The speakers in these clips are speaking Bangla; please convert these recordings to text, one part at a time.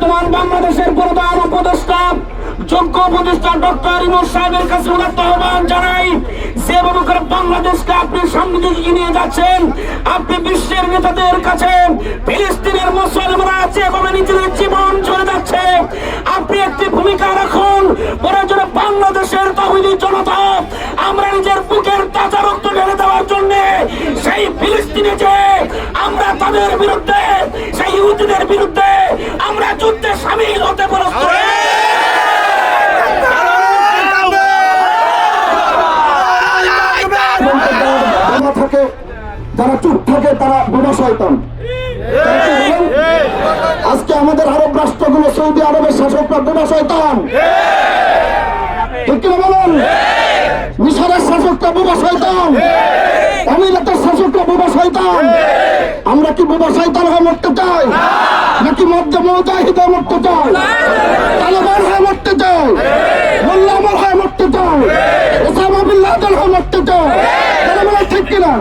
বর্তমান বাংলাদেশের প্রধান উপদেষ্টা, যোগ্য উপদেষ্টা ডক্টর ইমর সাহেবের কাছে আহ্বান জানাই। যেভাবে করে বাংলাদেশকে আপনি সামনে দিকে এগিয়ে যাচ্ছেন, আপনি বিশ্বের নেতাদের কাছে ফিলিস্তিনের মুসলমানরা নিজেদের জীবন চলে যাচ্ছে, আপনি একটি ভূমিকা রাখুন। প্রয়োজনে বাংলাদেশের তহিদি জনতা, আমরা নিজের বুকের তাজা রক্ত ঢেলে দেওয়ার জন্য সেই ফিলিস্তিনে যে আমরা তাদের বিরুদ্ধে, সেই ইহুদিদের বিরুদ্ধে আমরা সামিল হতে প্রস্তুত যারা থাকে, যারা চুপ থাকে, তারা বোমা শয়তান। আজকে আমাদের আরব রাষ্ট্রগুলো সৌদি আরবের শাসকরা বোমা শয়তান। ঠিক কিনা বলেন? মিশরের শাসকরা বোমা শয়তান। বোমা শয়তান। আমরা কি বোমা শয়তান হয়ে মরতে চাই? নাকি মধ্যে মৌজাহিদে মরতে চাই? তালেবান হয়ে মরতে চাই? মোল্লা হয়ে মরতে চাই? ওসামা বিন লাদেন হয়ে মরতে চাই? কথা বলে ঠিক কিনা?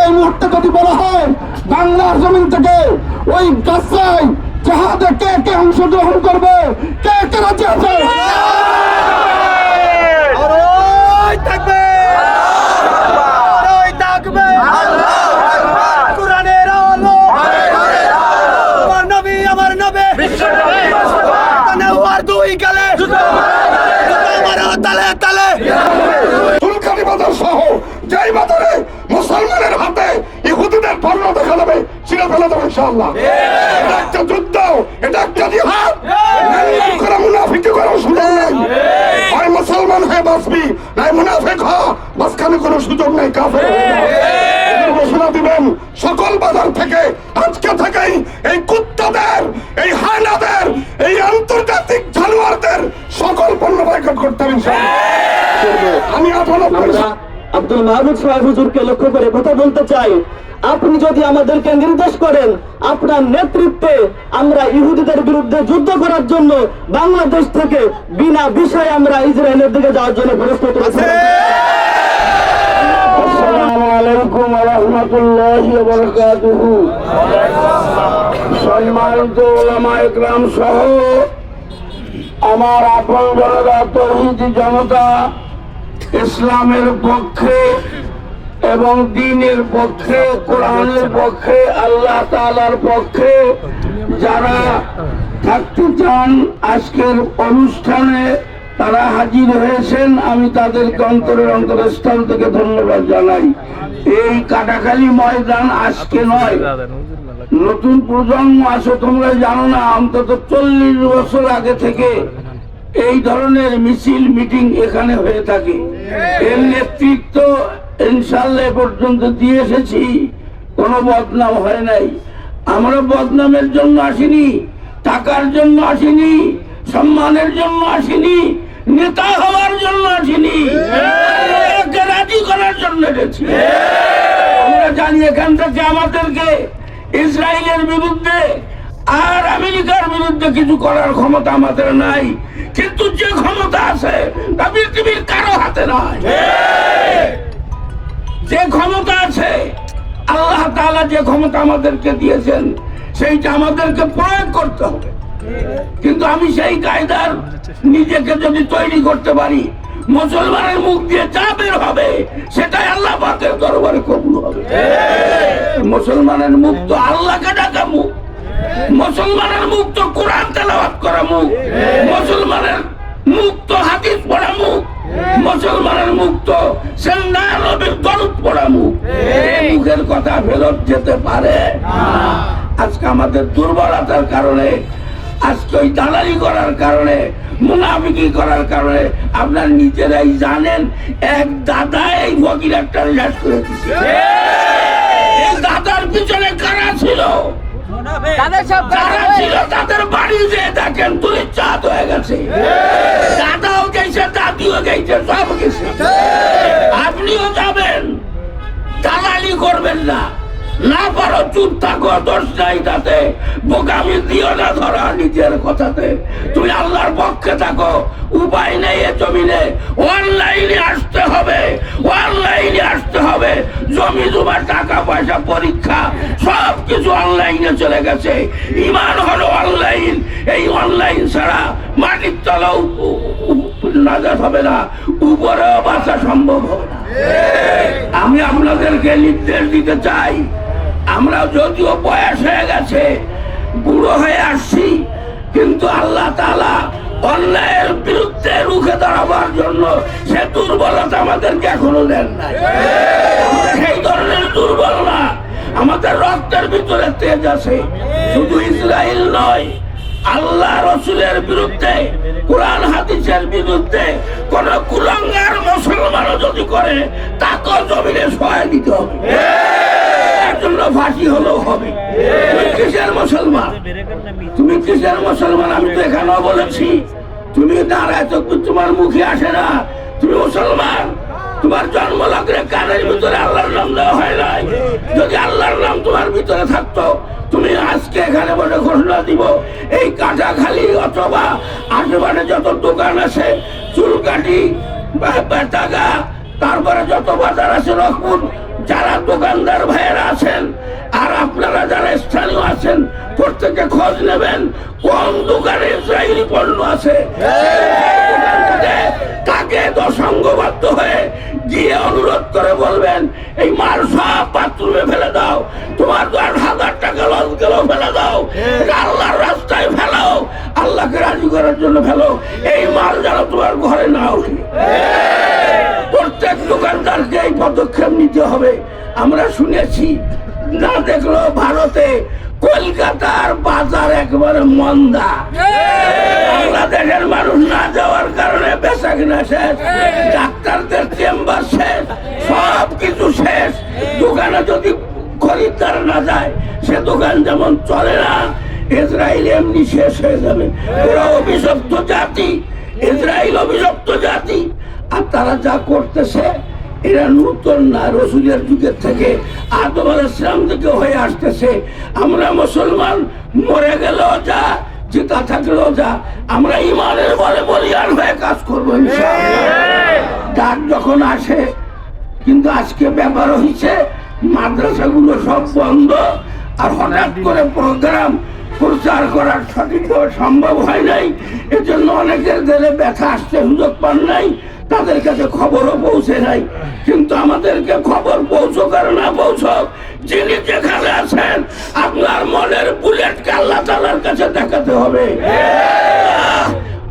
এই মুহূর্তে যদি বলা হয়, বাংলার জমিন থেকে ওই গাছাই জাহাজে কে কে অংশগ্রহণ করবে? কে কে রাজি আছে আরোই থাকবে আরোই থাকবে কোরআনের আলো আমার নবী আমার নবী তানে উমার দুই কালে জুতো মারো তালে তালে চুলকানি বাজার সহ যেই মুসলমানের হাতে ইহুদিদের পণ্য দেখা যাবে ছিঁড়ে ফেলে দেবে ইনশাআল্লাহ। এটা একটা যুদ্ধ এটা একটা জিহাদ। করা মুনাফিকি করা সুযোগ নেই। হয় মুসলমান হয়ে বাঁচবি নাই মুনাফিক হ। মাঝখানে কোনো সুযোগ নেই কাফের। এদের ঘোষণা দিবেন সকল বাজার থেকে আজকে থেকেই এই কুত্তাদের এই হায়নাদের এই আন্তর্জাতিক জানোয়ারদের সকল পণ্য বয়কট করতে হবে আমি আমরা আব্দুল মাহমুদ সাহেব হুজুরকে লক্ষ্য করে কথা বলতে চাই। আপনি যদি আমাদেরকে নির্দেশ করেন, আপনার নেতৃত্বে আমরা ইহুদিদের বিরুদ্ধে যুদ্ধ করার জন্য বাংলাদেশ থেকে বিনা বিষয়ে আমরা ইসরায়েলের দিকে যাওয়ার জন্য প্রস্তুত আছি আমার আপন জনতা তৌহিদি জনতা ইসলামের পক্ষে এবং দিনের পক্ষে, কোরআনের পক্ষে, আল্লাহ তাআলার পক্ষে যারা থাকতে চান, আজকের অনুষ্ঠানে তারা হাজির হয়েছেন। আমি তাদেরকে অন্তরের অন্তরস্থান থেকে ধন্যবাদ জানাই। এই কাটাখালী ময়দান আজকে নয়। নতুন প্রজন্ম আসো তোমরা জানো না, অন্তত চল্লিশ বছর আগে থেকে এই ধরনের মিছিল মিটিং এখানে হয়ে থাকে। এর নেতৃত্ব ইনশাল্লাহ পর্যন্ত দিয়ে এসেছি, কোনো বদনাম হয় নাই। আমরা বদনামের জন্য আসিনি, টাকার জন্য আসিনি, সম্মানের জন্য আসিনি, নেতা হওয়ার জন্য আসিনি। রাজি করার জন্য এসেছি। আমরা জানি এখান থেকে আমাদেরকে ইসরায়েলের বিরুদ্ধে আর আমেরিকার বিরুদ্ধে কিছু করার ক্ষমতা আমাদের নাই। কিন্তু যে ক্ষমতা আছে, তা পৃথিবীর কারও হাতে নাই। যে ক্ষমতা আছে, আল্লাহ তাআলা যে ক্ষমতা আমাদেরকে দিয়েছেন, সেইটা আমাদেরকে প্রয়োগ করতে হবে। কিন্তু আমি সেই কায়দার নিজেকে যদি তৈরি করতে পারি, মুসলমানের মুখ দিয়ে যা বের হবে, সেটাই আল্লাহ পাকের দরবারে কবুল হবে। মুসলমানের মুখ তো আল্লাহকে ডাকা মুখ। মুসলমানের মুখ তো কোরআন তেলাওয়াত করা মুখ। মুসলমানের মুখ তো হাদিস পড়া মুখ। মুসলমানের মুখ তো সেন্দা নবীর দরুদ পড়া মুখ। এই মুখের কথা ফেরত যেতে পারে আজকে আমাদের দুর্বলতার কারণে আজকে ওই দালালি করার কারণে মুনাফিকি করার কারণে আপনার নিজেরাই জানেন এক দাদা এই ফকির একটা রেজাল্ট করে দিচ্ছে এই দাদার পিছনে কারা ছিল? যারা ছিল তাদের বাড়ি যে দেখেন তুই চাঁদ হয়ে গেছে। দাদাও গেছে দাদিও গেছে সব গেছে। আপনিও যাবেন। দালালি করবেন না। না পারো চুপ থাকো দোষ নাই তাতে। বোকামি দিও না ধরা নিজের কথাতে। তুমি আল্লাহর পক্ষে থাকো। উপায় নেই এ জমিনে। অনলাইনে আসতে হবে। অনলাইনে আসতে হবে। জমি জমা টাকা পয়সা পরীক্ষা সব কিছু অনলাইনে চলে গেছে। ইমান হলো অনলাইন। এই অনলাইন ছাড়া মাটির তলাও নাজাত হবে না। উপরেও বাঁচা সম্ভব হবে না। আমি আপনাদেরকে নির্দেশ দিতে চাই। আমরা যদিও বয়স হয়ে গেছে, বুড়ো হয়ে আসছি, কিন্তু আল্লাহ তালা অন্যায়ের বিরুদ্ধে রুখে দাঁড়াবার জন্য সে দুর্বলতা আমাদেরকে এখনও দেন নাই আমরা সেই ধরনের দুর্বল না আমাদের রক্তের ভিতরে তেজ আছে। শুধু ইসরায়েল নয়, আল্লাহ রসুলের বিরুদ্ধে, কোরআন হাদিসের বিরুদ্ধে কোন কুলাঙ্গার মুসলমানও যদি করে তাকেও জমিনে সহায় দিতে হবে। হলেও হবে। তুমি মুসলমান? তুমি মুসলমান? আমি তো এখানেও বলেছি, তুমি দাঁড়ায় তো তোমার মুখে আসে না। তুমি মুসলমান? তোমার জন্ম লগ্নে কানের ভিতরে আল্লাহর নাম দেওয়া হয় নাই। যদি আল্লাহর নাম তোমার ভিতরে থাকতো তুমি আজকে এখানে বসে ঘোষণা দিব এই কাঁচাখালি অথবা আশেপাশে যত দোকান আছে চুলকাটি বেতাগা তারপরে যত বাজার আছে রকপুর যারা দোকানদার ভাইয়েরা আছেন আর আপনারা যারা স্থানীয় আছেন প্রত্যেকে খোঁজ নেবেন কোন দোকানে ইসরায়েলি পণ্য আছে। থেকে তাকে দশঙ্গবদ্ধ হয়ে গিয়ে অনুরোধ করে বলবেন এই মাল সব বাথরুমে ফেলে দাও তোমার দশ হাজার টাকা লস গেলেও ফেলে দাও এটা আল্লাহর রাস্তায় ফেলাও আল্লাহকে রাজি করার জন্য ফেলো এই মাল যেন তোমার ঘরে না ওঠে। প্রত্যেক দোকানদারকে এই পদক্ষেপ নিতে হবে। আমরা শুনেছি না দেখল ভারতে কলকাতার বাজার একবারে মন্দা। বাংলাদেশের মানুষ না যাওয়ার কারণে বেচা কিনা শেষ ডাক্তারদের চেম্বার শেষ সব কিছু শেষ। দোকানে যদি খরিদ্দার না যায় সে দোকান যেমন চলে না ইসরায়েল এমনি শেষ হয়ে যাবে। ওরা অভিশপ্ত জাতি ইসরায়েল অভিশপ্ত জাতি। আর তারা যা করতেছে এরা নূতন না রসুলের যুগের থেকে আদম ইসলাম থেকে হয়ে আসতেছে। আমরা মুসলমান মরে গেলেও যা জিতা থাকলেও যা। আমরা ইমানের বলে বলিয়ান হয়ে কাজ করব। ডাক যখন আসে কিন্তু আজকে ব্যাপার হয়েছে মাদ্রাসাগুলো সব বন্ধ আর হঠাৎ করে প্রোগ্রাম প্রচার করার সঠিকভাবে সম্ভব হয় নাই। এজন্য অনেকের গেলে ব্যথা আসতে সুযোগ পান নাই। তাদের কাছে খবরও পৌঁছে নাই। কিন্তু আমাদেরকে খবর পৌঁছক আর না পৌঁছক, যিনি যেখানে আছেন, আপনার মনের বুলেট আল্লাহ তালার কাছে দেখাতে হবে।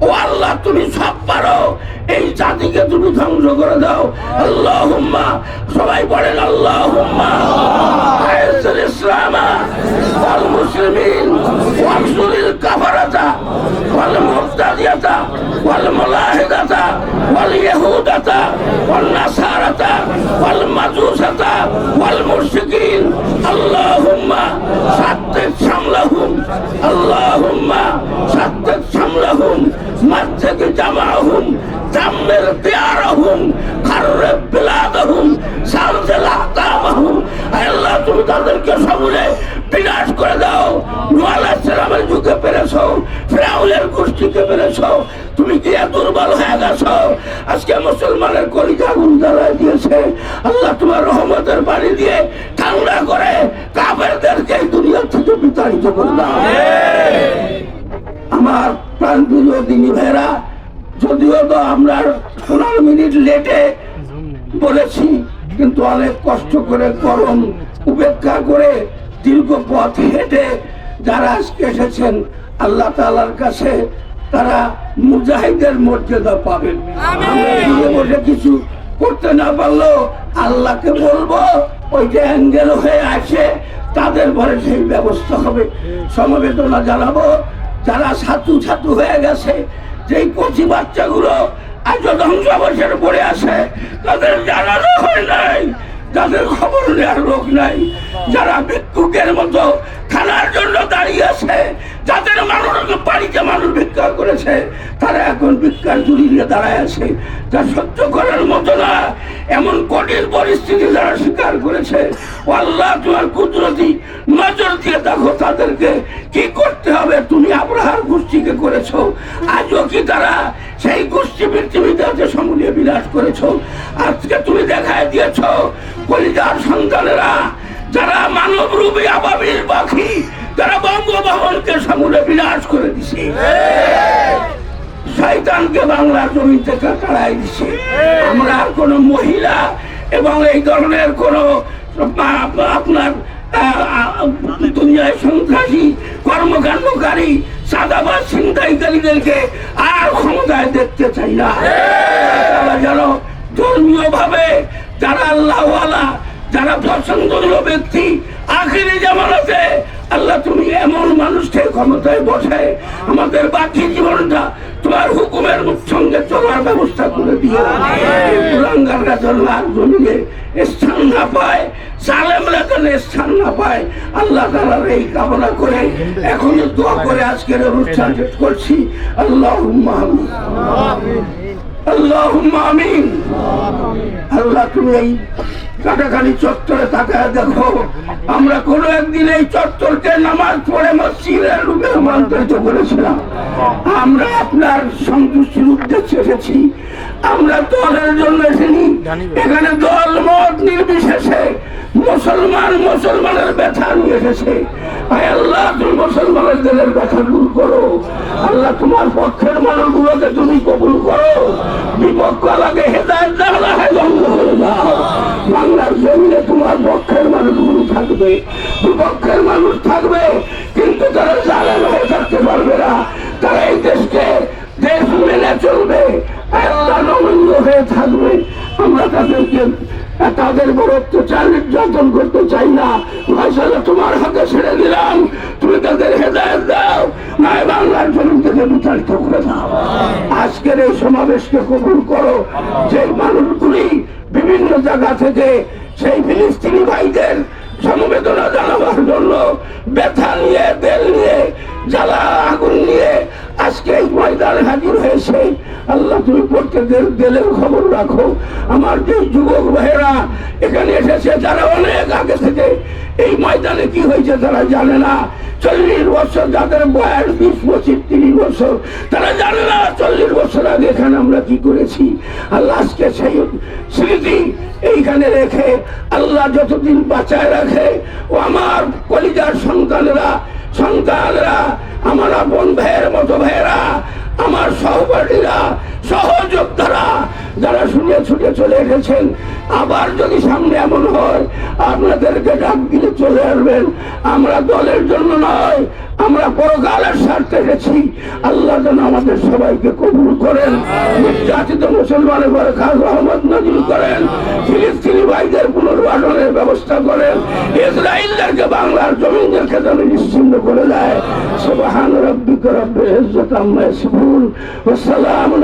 ও আল্লাহ, তুমি সব পারো। এই জাতিকে তুমি ধ্বংস করে দাও। আল্লাহ হুম্মা সবাই বলেন আল্লাহ হুম্মা ইসলামা, ওয়াল মুসলিমিন ওয়াল সুরিল কাফারাতা, ওয়াল মুফতাদিয়াতা ওয়াল মুলাহিদাতা واليهودة والنصارى والمجوسة والمشركين اللهم شتت شملهم اللهم شتت شملهم مزق جمعهم دمر ديارهم خرب بلادهم زلزل أقدامهم আল্লাহ তুমি তাদেরকে সমূলে বিনাশ করে দাও নোয়ালামের যুগে পেরেছ ফ্রাউলের গোষ্ঠীকে পেরেছ তুমি কি এত দুর্বল হয়ে গেছ আজকে মুসলমানের কলিজা আগুন জ্বালায় দিয়েছে। আল্লাহ তোমার রহমতের বাড়ি দিয়ে ঠান্ডা করে কাফেরদেরকে এই দুনিয়া থেকে বিতাড়িত করে দাও। আমার প্রাণ প্রিয় দিনী ভাইরা যদিও তো আমরা পনেরো মিনিট লেটে বলেছি কিন্তু অনেক কষ্ট করে গরম উপেক্ষা করে দীর্ঘ পথ হেঁটে যারা আজকে এসেছেন আল্লাহ তালার কাছে তারা মুজাহিদের মর্যাদা পাবেন। আমরা বসে কিছু করতে না পারলেও আল্লাহকে বলব ওই যে অ্যাঙ্গেল হয়ে আসে তাদের ঘরে সেই ব্যবস্থা হবে। সমবেদনা জানাব যারা ছাত্র ছাত্র হয়ে গেছে যেই কচি বাচ্চাগুলো আজ ধ্বংসাবশের পড়ে আছে তাদের জানানো হয় নাই যাদের খবর নেওয়ার লোক নাই। যারা ভিক্ষুকের মতো খানার জন্য দাঁড়িয়ে আছে যাদের মানুষ বাড়িতে মানুষ ভিক্ষা করেছে, তারা এখন ভিক্ষার জুড়ি নিয়ে দাঁড়ায় আছে। তা সহ্য করার মতো না। এমন কঠিন পরিস্থিতি যারা স্বীকার করেছে, আল্লাহ তোমার কুদরতি নজর দিয়ে দেখো তাদেরকে কি করতে হবে। তুমি আব্রাহার গোষ্ঠীকে করেছ, আজও কি তারা সেই গোষ্ঠী পৃথিবীতে আছে সমূলে বিনাশ করেছ? আজকে তুমি দেখায় দিয়েছ কলিজার সন্তানেরা, যারা মানব রূপী আবাবিল পাখি তারা বঙ্গভবনকে সমূলে বিনাশ করে দিছে। শয়তানকে বাংলার জমি থেকে তাড়াই দিছে। আমরা আর কোনো মহিলা এবং এই ধরনের কোনো আপনার দুনিয়ায় সন্ত্রাসী, কর্মকাণ্ডকারী সাদাবাদ ছিনতাইকারীদেরকে আর ক্ষমতায় দেখতে চাই না। তারা যেন ধর্মীয় ভাবে যারা আল্লাহওয়ালা, যারা পছন্দনীয় ব্যক্তি, আখেরি জামানাতে আল্লাহ, তুমি এমন মানুষকে ক্ষমতায় বসায় আমাদের বাকি জীবনটা তোমার হুকুমের সঙ্গে চলার ব্যবস্থা করে দিও। স্থান না পায় সালেমরা যেন স্থান না পায়, আল্লাহ তালার এই কামনা করে এখন দোয়া করে আজকের অনুষ্ঠান শেষ করছি। আল্লাহ আল্লাহ আমিন। আল্লাহ, তুমি এই কাটাখালি চত্বরে তাকায় দেখো। আমরা কোনো একদিন এই চত্বরকে নামাজ পড়ে মসজিদের রূপে রূপান্তরিত করেছিলাম। আমরা আপনার সন্তুষ্টির উদ্দেশ্যে এসেছি। আমরা দলের জন্য এসেনি এখানে দল মত নির্বিশেষে মুসলমান মুসলমানের ব্যথা নিয়ে এসেছে। আল্লাহ, তুমি মুসলমানের ব্যথা দূর করো। আল্লাহ, তোমার পক্ষের মানুষগুলোকে তুমি কবুল করো। বিপক্ষ লাগে হেদায়ত দাও, না হয় বাংলার জমিনে তোমার পক্ষের মানুষগুলো থাকবে। বিপক্ষের মানুষ থাকবে, কিন্তু তারা জালেম হয়ে থাকতে পারবে না। তারা এই দেশকে দেশ মেনে চলবে। আল্লাহ নমনীয় হয়ে থাকবে। আমরা তাদেরকে তাদের বড় অত্যাচার, নির্যাতন করতে চাই না। ফয়সালা তোমার হাতে ছেড়ে দিলাম। তুমি তাদের হেদায়ত দাও। নয় বাংলার জমিন থেকে বিতাড়িত করে দাও। আজকের এই সমাবেশকে কবুল করো। যে মানুষগুলি বিভিন্ন জায়গা থেকে সেই ফিলিস্তিনি ভাইদের সমবেদনা জানাবার জন্য ব্যথা নিয়ে, তেল নিয়ে, জ্বালা, আগুন নিয়ে আজকে এই ময়দানে হাজির হয়েছে। আল্লাহ, তুমি প্রত্যেকের দেলের খবর রাখো। আমার যে যুবক ভাইয়েরা এখানে এসেছে, যারা অনেক আগে থেকে এই ময়দানে কি হয়েছে তারা জানে না। চল্লিশ বছর যাদের বয়স, বিশ, পঁচিশ, তিরিশ বছর, তারা জানে না চল্লিশ বছর আগে এখানে আমরা কি করেছি। আল্লাহ আজকে সেই স্মৃতি এইখানে রেখে আল্লাহ যতদিন বাঁচায় রাখে, ও আমার কলিজার সন্তানরা সন্তানরা, আমার আপন ভাইয়ের মতো ভাইয়েরা আমার সহপাঠীরা সহযোদ্ধারা যারা শুনে ছুটে চলে এসেছেন, আবার যদি সামনে এমন হয়, আপনাদেরকে ডাক দিলে চলে আসবেন। আমরা দলের জন্য নয়, আমরা পরকালের স্বার্থে এসেছি। আল্লাহ যেন আমাদের সবাইকে কবুল করেন। নির্যাতিত মুসলমানের পরে খাস রহমত নজির করেন। ফিলিস্তিনি ভাইদের পুনর্বাসনের ব্যবস্থা করেন। ইসরায়েলদেরকে বাংলার জমিনদেরকে যেন নিশ্চিন্ন করে দেয়। সুবহান রব্বিকা রব্বিল ইজ্জাতি আম্মা ইয়াসিফুন। ওয়া সালামুন